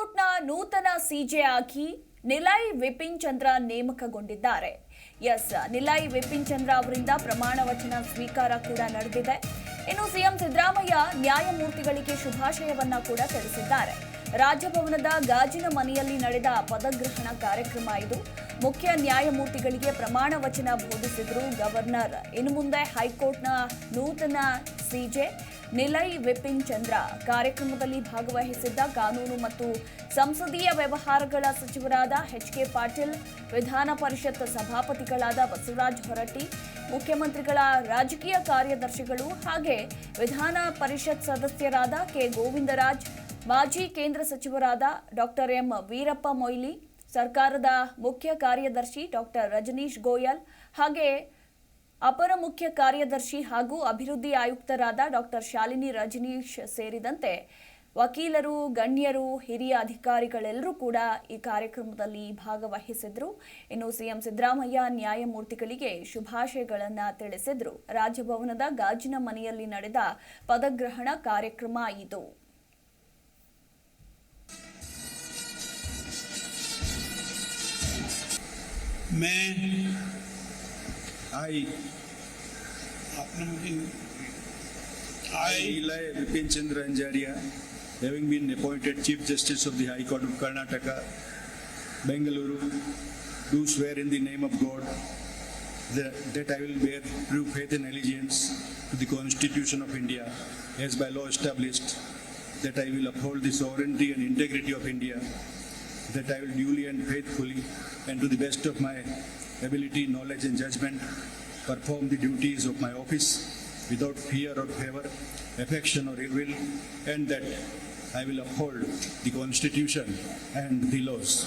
ಹೈಕೋರ್ಟ್ನ ನೂತನ ಸಿಜೆ ಆಗಿ ನಿಲಯ್ ವಿಪಿನ್ ಚಂದ್ರ ನೇಮಕಗೊಂಡಿದ್ದಾರೆ. ಎಸ್ ನಿಲಯ್ ವಿಪಿನ್ ಚಂದ್ರ ಅವರಿಂದ ಪ್ರಮಾಣ ವಚನ ಸ್ವೀಕಾರ ಕೂಡ ನಡೆದಿದೆ. ಇನ್ನು ಸಿಎಂ ಸಿದ್ದರಾಮಯ್ಯ ನ್ಯಾಯಮೂರ್ತಿಗಳಿಗೆ ಶುಭಾಶಯವನ್ನ ಕೂಡ ತಿಳಿಸಿದ್ದಾರೆ. ರಾಜಭವನದ ಗಾಜಿನ ಮನೆಯಲ್ಲಿ ನಡೆದ ಪದಗ್ರಹಣ ಕಾರ್ಯಕ್ರಮ ಇದು. ಮುಖ್ಯ ನ್ಯಾಯಮೂರ್ತಿಗಳಿಗೆ ಪ್ರಮಾಣ ವಚನ ಬೋಧಿಸಿದ್ರು ಗವರ್ನರ್. ಇನ್ನು ಮುಂದೆ ಹೈಕೋರ್ಟ್ನ ನೂತನ ಸಿಜೆ ನಿಲೈ ವಿಪಿನ್ ಚಂದ್ರ ಕಾರ್ಯಕ್ರಮದಲ್ಲಿ ಭಾಗವಹಿಸಿದ್ದ ಕಾನೂನು ಮತ್ತು ಸಂಸದೀಯ ವ್ಯವಹಾರಗಳ ಸಚಿವರಾದ ಎಚ್ ಕೆ ಪಾಟೀಲ್, ವಿಧಾನ ಪರಿಷತ್ ಸಭಾಪತಿಗಳಾದ ಬಸವರಾಜ್ ಹೊರಟ್ಟಿ, ಮುಖ್ಯಮಂತ್ರಿಗಳ ರಾಜಕೀಯ ಕಾರ್ಯದರ್ಶಿಗಳು ಹಾಗೆ ವಿಧಾನ ಪರಿಷತ್ ಸದಸ್ಯರಾದ ಕೆ ಗೋವಿಂದರಾಜ್, ಮಾಜಿ ಕೇಂದ್ರ ಸಚಿವರಾದ ಡಾಕ್ಟರ್ ಎಂ ವೀರಪ್ಪ ಮೊಯ್ಲಿ, ಸರ್ಕಾರದ ಮುಖ್ಯ ಕಾರ್ಯದರ್ಶಿ ಡಾಕ್ಟರ್ ರಜನೀಶ್ ಗೋಯಲ್ ಹಾಗೆ ಅಪರ ಮುಖ್ಯ ಕಾರ್ಯದರ್ಶಿ ಹಾಗೂ ಅಭಿವೃದ್ಧಿ ಆಯುಕ್ತರಾದ ಡಾಕ್ಟರ್ ಶಾಲಿನಿ ರಜನೀಶ್ ಸೇರಿದಂತೆ ವಕೀಲರು, ಗಣ್ಯರು, ಹಿರಿಯ ಅಧಿಕಾರಿಗಳೆಲ್ಲರೂ ಕೂಡ ಈ ಕಾರ್ಯಕ್ರಮದಲ್ಲಿ ಭಾಗವಹಿಸಿದ್ರು. ಇನ್ನು ಸಿಎಂ ಸಿದ್ದರಾಮಯ್ಯ ನ್ಯಾಯಮೂರ್ತಿಗಳಿಗೆ ಶುಭಾಶಯಗಳನ್ನು ತಿಳಿಸಿದ್ರು. ರಾಜಭವನದ ಗಾಜಿನ ಮನೆಯಲ್ಲಿ ನಡೆದ ಪದಗ್ರಹಣ ಕಾರ್ಯಕ್ರಮ ಇದು. मैं I, I Eli Vipin Chandra Anjaria, having been appointed Chief Justice of the High Court of Karnataka, Bengaluru, do swear in the name of God that, that I will bear true faith and allegiance to the Constitution of India as by law established, that I will uphold the sovereignty and integrity of India, that I will duly and faithfully and to the best of my ability, knowledge and judgment perform the duties of my office without fear or favor, affection or ill will, and that I will uphold the Constitution and the laws.